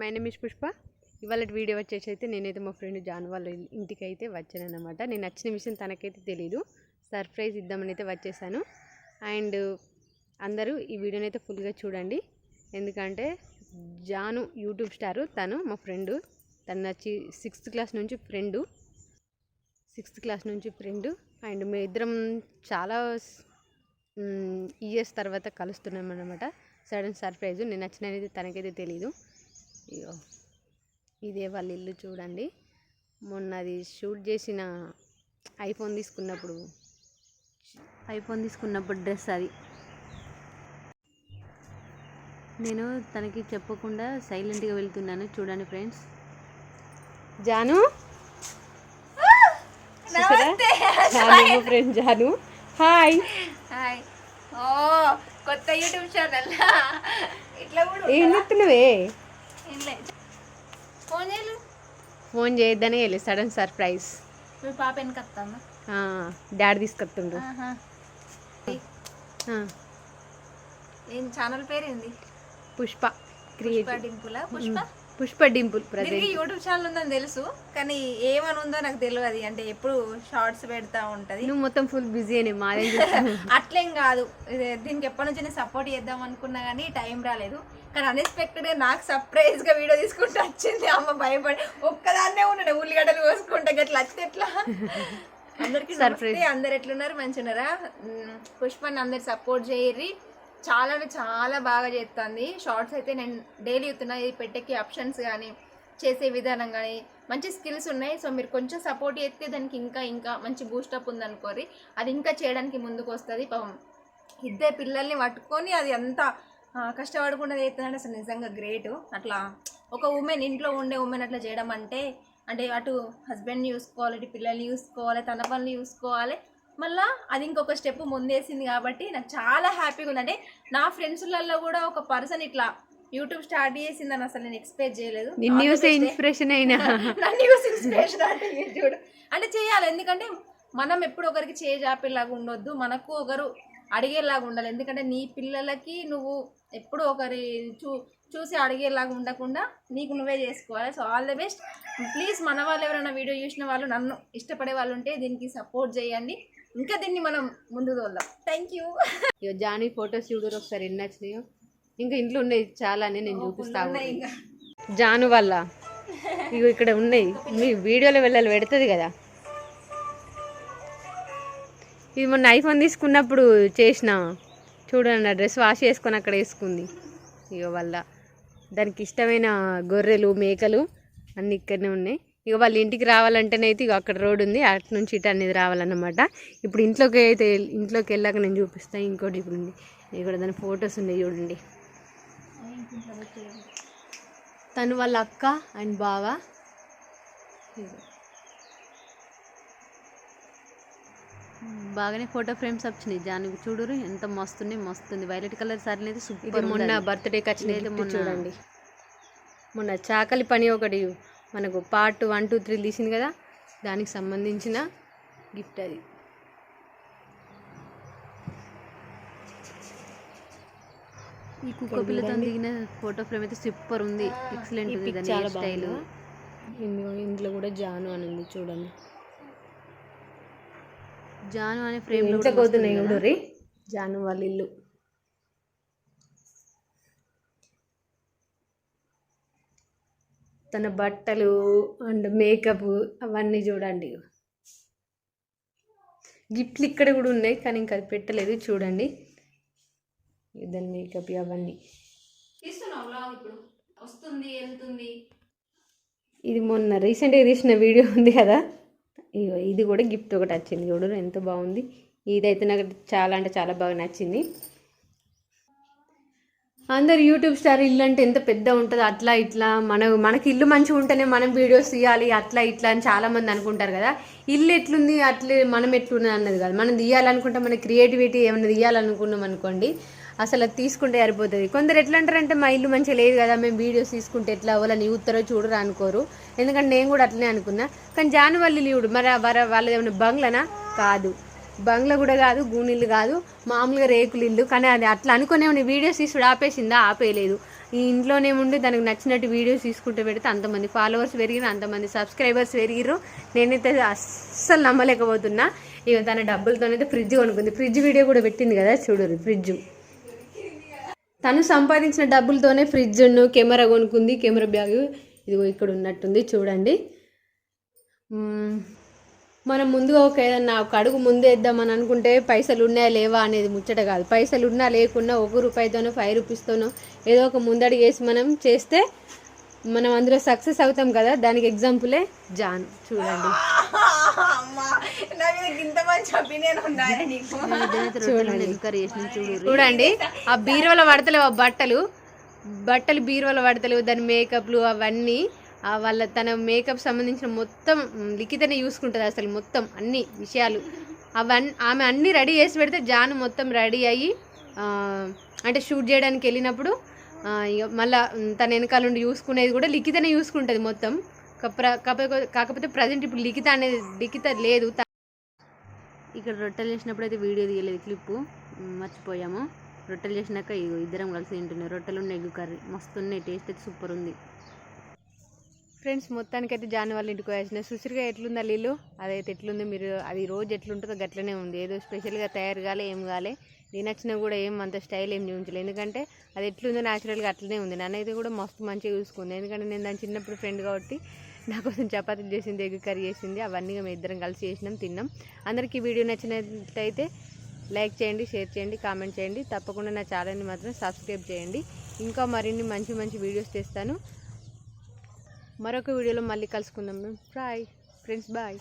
My name is Pushpa. ఇవాళ video వచ్చేసి అయితే నేనైతే మా ఫ్రెండ్ జాన్ వాళ్ళ ఇంటికి అయితే వచ్చాను అనమాట నేను నచ్చిన విషయం తనకైతే తెలీదు. సర్ప్రైజ్ ఇద్దామని అయితే వచ్చేసాను. అండ్ అందరూ ఈ వీడియోని అయితే ఫుల్గా చూడండి. ఎందుకంటే జాను యూట్యూబ్ స్టారు తను మా ఫ్రెండు. తను వచ్చి సిక్స్త్ క్లాస్ నుంచి ఫ్రెండు. సిక్స్త్ క్లాస్ నుంచి ఫ్రెండ్. అండ్ మేము ఇద్దరం చాలా ఇయర్స్ తర్వాత కలుస్తున్నాం అనమాట సడన్ సర్ప్రైజ్. నేను నచ్చినది తనకైతే తెలీదు. ఇగో ఇదే వాళ్ళ ఇల్లు చూడండి. మొన్న అది షూట్ చేసిన ఐఫోన్ తీసుకున్నప్పుడు ఐఫోన్ తీసుకున్నప్పుడు డ్రెస్ అది. నేను తనకి చెప్పకుండా సైలెంట్గా వెళ్తున్నాను. చూడండి friends. Janu? Janu friend Janu. Hi. Hi. ఓ కొత్త యూట్యూబ్ ఛానల్. ఇట్లా కూడా ఏం చెప్తున్నావే. ఫోన్ చేయలు. ఫోన్ చేయొద్దనే వెళ్ళి సడన్ సర్ప్రైజ్. మీ పాప వెనక వస్తుందా డాడీ తీసుకొస్తుండ్రు ఆ, ఏం ఛానల్ పేరు ఏంది Pushpa Dimple? Pushpa? Pushpa Dimple present. YouTube channel ఉందని తెలుసు కానీ ఏమని ఉందో నాకు తెలియదు అంటే ఎప్పుడు షార్ట్స్ పెడతా ఉంటది. నువ్వు మొత్తం ఫుల్ బిజీ అని చూస్తున్నావు అట్లేం కాదు. దీనికి ఎప్పటి నుంచి నేను సపోర్ట్ చేద్దాం అనుకున్నా కానీ టైం రాలేదు. కానీ అన్ఎక్స్పెక్టెడ్గా నాకు సర్ప్రైజ్గా వీడియో తీసుకుంటూ వచ్చింది. అమ్మ భయపడి ఒక్కదాన్నే ఉన్నాడు ఉల్లిగడ్డలు కోసుకుంటా గట్లా వస్తే ఎట్లా? అందరికి సర్ప్రైజ్ అందరు ఎట్లున్నారు? మంచిగున్నారా? ఉమ్, పుష్పని అందరు సపోర్ట్ చేయర్రి. చాలా అంటే చాలా బాగా చేస్తుంది. షార్ట్స్ అయితే నేను డైలీ ఇస్తున్నా ఇది పెట్టేకి ఆప్షన్స్ కానీ చేసే విధానం కానీ మంచి స్కిల్స్ ఉన్నాయి. సో మీరు కొంచెం సపోర్ట్ చేస్తే దానికి ఇంకా ఇంకా మంచి బూస్టప్ ఉందనుకోరి అది ఇంకా చేయడానికి ముందుకు వస్తుంది. పాపం ఇద్దరు పిల్లల్ని పట్టుకొని అది ఎంత కష్టపడకుండా చేస్తుందంటే అసలు నిజంగా గ్రేట్ అట్లా ఒక ఉమెన్ ఇంట్లో ఉండే ఉమెన్ అట్లా చేయడం అంటే అంటే అటు హస్బెండ్ని చూసుకోవాలి ఇటు పిల్లల్ని చూసుకోవాలి తన పనులు చూసుకోవాలి. మళ్ళా అది ఇంకొక స్టెప్ ముందేసింది కాబట్టి నాకు చాలా హ్యాపీగా ఉంది అంటే నా ఫ్రెండ్స్లలో కూడా ఒక పర్సన్ ఇట్లా యూట్యూబ్ స్టార్ట్ చేసిందని అసలు నేను ఎక్స్పెక్ట్ చేయలేదు. నిన్ను చూసే ఇన్స్పిరేషన్ అయినా. నన్ను చూసి ఇన్స్పిరేషన్ అంటే చూడు. అంటే చేయాలి ఎందుకంటే మనం ఎప్పుడు ఒకరికి చేయి జాపేలాగా ఉండొద్దు మనకు ఒకరు అడిగేలాగా ఉండాలి. ఎందుకంటే నీ పిల్లలకి నువ్వు ఎప్పుడు ఒకరి చూ చూసి అడిగేలాగా ఉండకుండా నీకు నువ్వే చేసుకోవాలి. So all the best please మన వాళ్ళు ఎవరైనా వీడియో చూసిన వాళ్ళు నన్ను ఇష్టపడే వాళ్ళు ఉంటే దీనికి సపోర్ట్ చేయండి. ఇంకా దీన్ని మనం ముందు తోద్దాం థ్యాంక్ యూ ఇగో జానీ ఫొటోస్ చూడరు ఒకసారి ఎన్ని నచ్చినాయో. ఇంకా ఇంట్లో ఉన్నాయి చాలా అని నేను చూపిస్తాను జాను వల్ల. ఇగో ఇక్కడ ఉన్నాయి. మీ వీడియోలో వెళ్ళాలి పెడుతుంది కదా. ఇది మొన్న ఐఫోన్ తీసుకున్నప్పుడు చేసిన. చూడండి ఆ డ్రెస్ వాష్ చేసుకొని అక్కడ వేసుకుంది. ఇక వల్ల. దానికి ఇష్టమైన గొర్రెలు మేకలు అన్నీ ఇక్కడనే ఉన్నాయి. ఇక వాళ్ళ ఇంటికి రావాలంటేనైతే ఇక అక్కడ రోడ్ ఉంది. అటు నుంచి ఇటు అనేది రావాలన్నమాట. ఇప్పుడు ఇంట్లోకి అయితే ఇంట్లోకి వెళ్ళాక నేను చూపిస్తాను ఇంకోటి ఇప్పుడు ఉంది. ఇక్కడ దాని ఫొటోస్ ఉన్నాయి చూడండి. తను వాళ్ళ అక్క అండ్ బావ. బాగానే ఫోటో ఫ్రేమ్స్ వచ్చినాయి. జానికి చూడరు ఎంత మస్తుంది మస్తుంది. వైలెట్ కలర్ సారీ అయితే సూపర్ మొన్న బర్త్డేకి వచ్చినది మొన్న చూడండి. మొన్న చాకలి పని ఒకటి మనకు పార్ట్ వన్ టూ త్రీ తీసింది కదా? దానికి సంబంధించిన గిఫ్ట్ అది. ఈ కుక్క పిల్లతో దిగిన ఫోటో ఫ్రేమ్ అయితే సూపర్ ఉంది. ఎక్సలెంట్ ఉంది దాని హెయిర్ స్టైల్ ఇందులో కూడా జాను అని ఉంది చూడండి. జాను అనే ఫ్రేమ్ జాను వాళ్ళ ఇల్లు. తన బట్టలు అండ్ మేకప్ అవన్నీ చూడండి. గిఫ్ట్లు ఇక్కడ కూడా ఉన్నాయి కానీ ఇంకా అది పెట్టలేదు. చూడండి. దాని మేకప్ అవన్నీ. వస్తుంది వెళ్తుంది. ఇది మొన్న రీసెంట్గా తీసిన వీడియో ఉంది కదా? ఇగో ఇది కూడా గిఫ్ట్ ఒకటి వచ్చింది చూడు ఎంత బాగుంది. ఇదైతే నాకు చాలా అంటే చాలా బాగా నచ్చింది. అందరు యూట్యూబ్ స్టార్ ఇల్లు అంటే ఎంత పెద్ద ఉంటుంది అట్లా ఇట్లా. మన మనకి ఇల్లు మంచిగా ఉంటేనే మనం వీడియోస్ తీయాలి అట్లా ఇట్లా అని చాలామంది అనుకుంటారు కదా. ఇల్లు ఎట్లుంది అట్లే మనం ఎట్లున్నది అన్నది కదా. మనం తీయాలనుకుంటే మన క్రియేటివిటీ ఏమైనా తీయాలనుకున్నాం అనుకోండి అసలు అది తీసుకుంటే సరిపోతుంది. కొందరు ఎట్లా అంటారంటే మా ఇల్లు మంచిగా లేదు కదా మేము వీడియోస్ తీసుకుంటే ఎట్లా వాళ్ళని చూస్తారో చూడరు అనుకోరు. ఎందుకంటే నేను కూడా అట్లనే అనుకున్నా. కానీ జాను వాళ్ళు చూడు మరి వర వాళ్ళది ఏమైనా బంగ్లానా? కాదు. బంగ్లా కూడా కాదు గూనిల్లు కాదు మామూలుగా రేకులు ఇల్లు. కానీ అది అట్లా అనుకునే వీడియోస్ తీసుడు ఆపేసిందా? ఆపేయలేదు. ఈ ఇంట్లోనే ఉండి దానికి నచ్చినట్టు వీడియోస్ తీసుకుంటూ పెడితే అంతమంది ఫాలోవర్స్ పెరిగిరు అంతమంది సబ్స్క్రైబర్స్ పెరిగిరు నేనైతే అస్సలు నమ్మలేకపోతున్నా. ఇక తన డబ్బులతోనైతే ఫ్రిడ్జ్ కొనుక్కుంది. ఫ్రిడ్జ్ వీడియో కూడా పెట్టింది కదా చూడరు ఫ్రిడ్జ్. తను సంపాదించిన డబ్బులతోనే ఫ్రిడ్జ్ను కెమెరా కొనుక్కుంది కెమెరా బ్యాగ్. ఇదిగో ఇక్కడ ఉన్నట్టుంది చూడండి. మనం ముందుగా ఒక ఏదన్నా ఒక అడుగు ముందు వేద్దామని అనుకుంటే పైసలు ఉన్నాయా లేవా అనేది ముచ్చట కాదు. పైసలు ఉన్నా లేకున్నా ఒక రూపాయితోనో ఫైవ్ రూపీస్తోనో ఏదో ఒక ముందడుగు వేసి మనం చేస్తే మనం అందులో సక్సెస్ అవుతాం కదా. దానికి ఎగ్జాంపులే జాన్. చూడండి. అమ్మా నా మీద ఇంత మంచి ఒపీనియన్ ఉన్నాయా నీకు? చూడండి ఆ బీరువాల పడతలేవు ఆ బట్టలు. బట్టలు బీరువాల పడతలేవు. దాని మేకప్లు అవన్నీ వాళ్ళ తన మేకప్ సంబంధించిన మొత్తం లిఖితనే చూసుకుంటుంది అసలు మొత్తం అన్ని విషయాలు. అవన్నీ ఆమె అన్ని రెడీ చేసి పెడితే జాను మొత్తం రెడీ అయ్యి అంటే షూట్ చేయడానికి వెళ్ళినప్పుడు మళ్ళా తన వెనకాల నుండి చూసుకునేది కూడా లిఖితనే చూసుకుంటుంది మొత్తం. కప్ర- కాకపోతే కాకపోతే ప్రజెంట్ ఇప్పుడు లిఖిత అనేది లిఖిత లేదు. ఇక్కడ రొట్టెలు చేసినప్పుడు అయితే వీడియో తీయలేదు క్లిప్పు. మర్చిపోయాము. రొట్టెలు చేసినాక ఇగో ఇద్దరం కలిసి తింటున్నాయి రొట్టెలు ఉన్నాయి ఎగ్ కర్రీ. మస్తు ఉన్నాయి. టేస్ట్ అయితే సూపర్ ఉంది. ఫ్రెండ్స్ మొత్తానికైతే జాన్ వాళ్ళ ఇంటికి వచ్చిన సుసిరిగా ఎట్లుందా నీళ్ళు అదైతే ఎట్లుందో మీరు? అది రోజు ఎట్లుంటుందో గట్లనే ఉంది. ఏదో స్పెషల్గా తయారు కాలే ఏం కాలే. నేను వచ్చినా కూడా ఏం అంత స్టైల్ ఏం చూపించలేదు ఎందుకంటే అది ఎట్లుందో న్యాచురల్గా అట్లనే ఉంది. నన్నైతే కూడా మస్తు మంచిగా చూసుకుంది. ఎందుకంటే నేను దాని చిన్నప్పుడు ఫ్రెండ్ కాబట్టి నా కోసం చపాతీ చేసింది ఎగ్ కర్రీ చేసింది. అవన్నీ మేము ఇద్దరం కలిసి చేసినాం తిన్నాం. అందరికీ వీడియో నచ్చినట్లయితే లైక్ చేయండి షేర్ చేయండి కామెంట్ చేయండి. తప్పకుండా నా ఛానల్ని మాత్రం సబ్స్క్రైబ్ చేయండి. ఇంకా మరిన్ని మంచి మంచి వీడియోస్ తెస్తాను. మరొక వీడియోలో మళ్ళీ కలుసుకుందాం. Bye friends bye